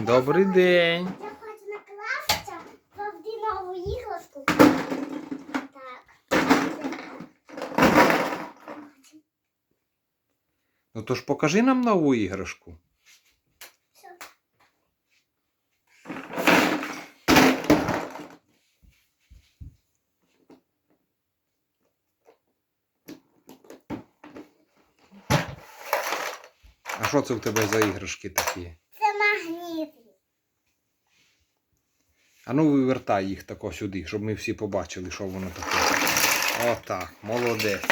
Добрий день. Я хочу накласти нову іграшку. Так. Ну то ж покажи нам нову іграшку. А що це в тебе за іграшки такі? Це магніти. А ну вивертай їх тако сюди, щоб ми всі побачили, що воно таке. Отак, молодець.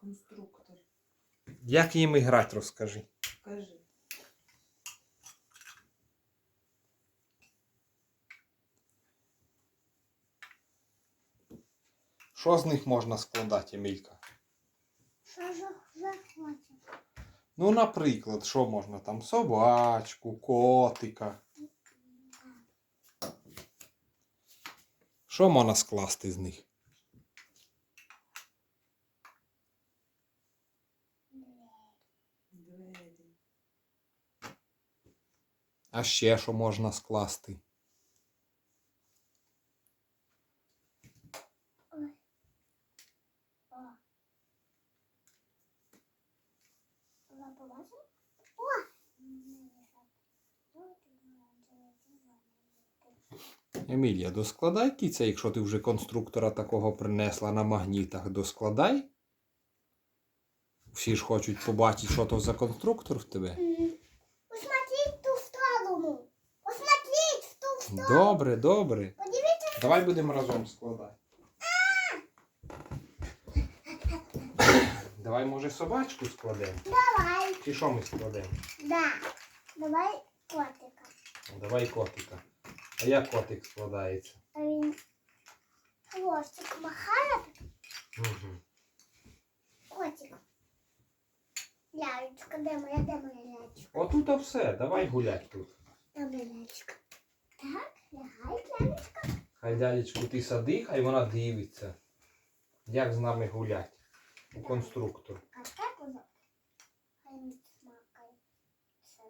Конструктор. Як їм грати, розкажи. Кажи. Що з них можна складати, Емілька? Що ж захочеш? Ну, наприклад, що можна там? Собачку, котика. Що можна скласти з них? А ще що можна скласти? Ой. О. Ви побачили? О! Емілія, доскладай кіця, якщо ти вже конструктора такого принесла на магнітах, доскладай. Всі ж хочуть побачити, що то за конструктор в тебе. В ту сторону. Посмотрите в ту сторону. Добре, добре. Подивіться. Давай будемо разом складати. Давай, може, собачку складемо? Давай. Чи що ми складемо? Да. Давай котика. Давай котика. А як котик складається? А він хвостик махає. Угу. Котик. Лялечка, де моя, де моя лялечка? Отут а все, давай гулять тут. Де моя лялечка? Так, лягай, лялечка. Хай дядечку ти сади, хай вона дивиться. Як з нами гулять у конструктор. А так воно. Хай не смакає. Все.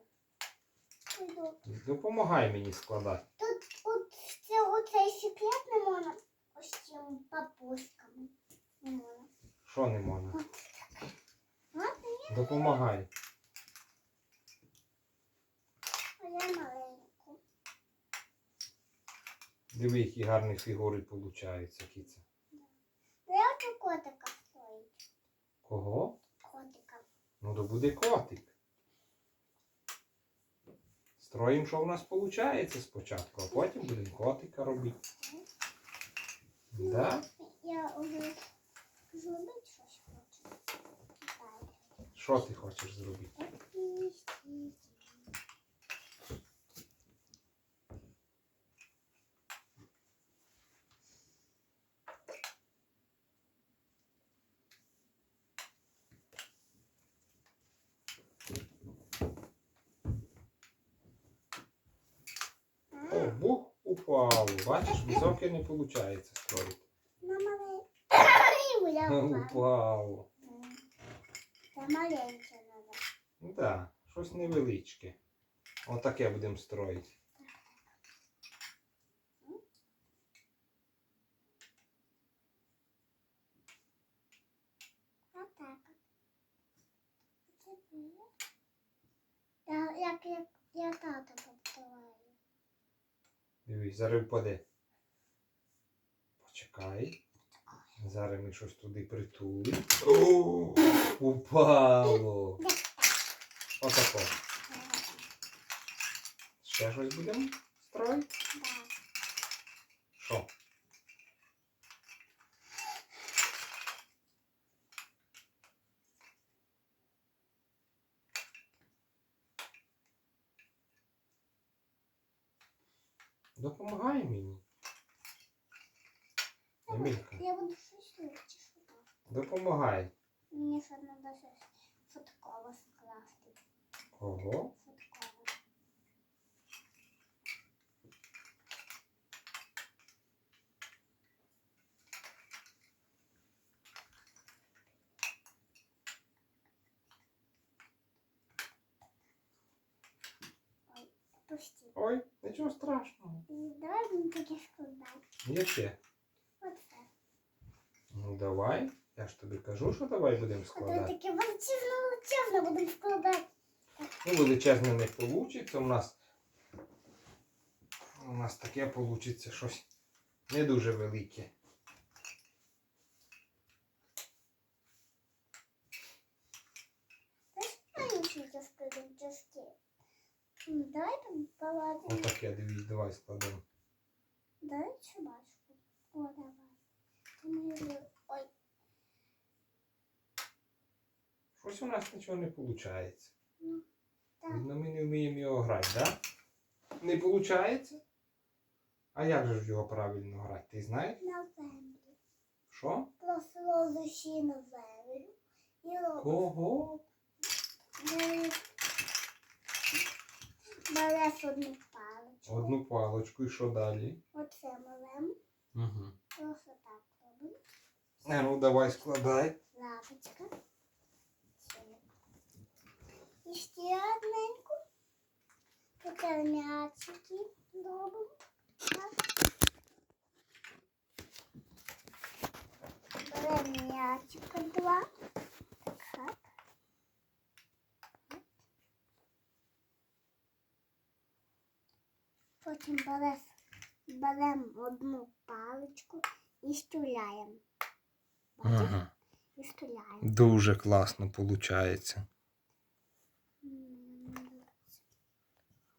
Допомагай мені складати. Тут от, це, оцей секрет не можна ось цим. Не можна. Що не можна? Допомагай. а я маленьку. Диви, які гарні фігури получаються, кіця. Де от у котика стоїть? Кого? Котика. Ну, то буде котик. Строїмо, що в нас виходить спочатку, а потім будемо котика робити. Да? Я вже зробити щось хочу. Що ти хочеш зробити? О, бух упало. Бачиш, високе не виходить створити. Мама, я. Це маленьке надо. Ну так, щось невеличке. Отаке будемо строїти. А так. Це було. Я, як я, я тато повторяю. Дивись, зараз впаде. Почекай. Зараз ми щось туди притулимо. О, Упало. Отако. Ще щось будемо строїти? Да. Що? Допомагай мені. Емілька, Я буду щось робити, чи допомагай. Мені ще треба щось фотково скласти. Кого? Ой, нічого страшного. Давай будемо таке складати. Яке? Оце. Ну давай. Я ж тобі кажу, що давай будемо А то складати. таке величезно, величезно будемо складати. Ну, величезне не вийде. У нас. У нас таке вийде щось не дуже велике. Давай поладимо. Отаке, дивись, давай складемо. Давай собачку. О, давай. Ой, Щось у нас нічого не виходить. ну, так. Видно, ми не вміємо його грати, так? Да? Не виходить? А як же ж його правильно грати? Ти знаєш? На землю. Що? Просто душі на землю. І робиш. Кого? Береш- Береш одну паличку. Одну паличку і що далі? Оце малем. Угу. Просто так робимо. А ну давай складай. Лапочка. І ще одненьку. Тепер м'ячики робимо. Так. Беремо м'ячика два. Так. Потім беремо одну паличку і стуляємо. Ага. І стуляємо. Дуже класно виходить.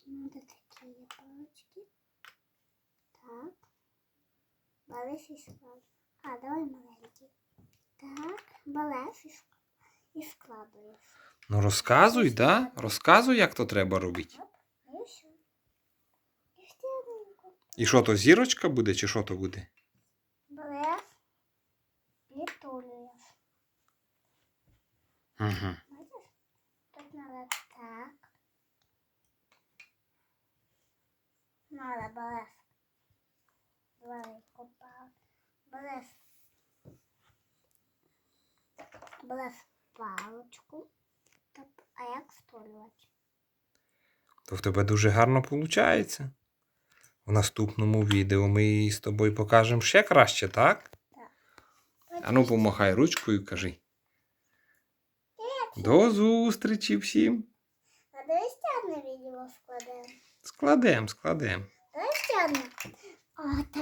Надо такие палочки. Так. Береш і складаєш. А, давай маленький. Так, береш і складуєш. Ну розказуй, да? Розказуй, як то треба робити. І все. І ще одненьку. І що то зірочка буде, чи що то буде? Береш і тулюєш. Угу. Бачиш? Тут надо так. Надо береш. Велику палку. Береш. Береш палочку. А як столювати? То в тебе дуже гарно виходить. В наступному відео ми з тобою покажемо ще краще, так? Так. Ану, помахай ручкою і кажи. До зустрічі всім. А давай ще одне відео складемо. Складемо, складемо. Давай ще одне. А, так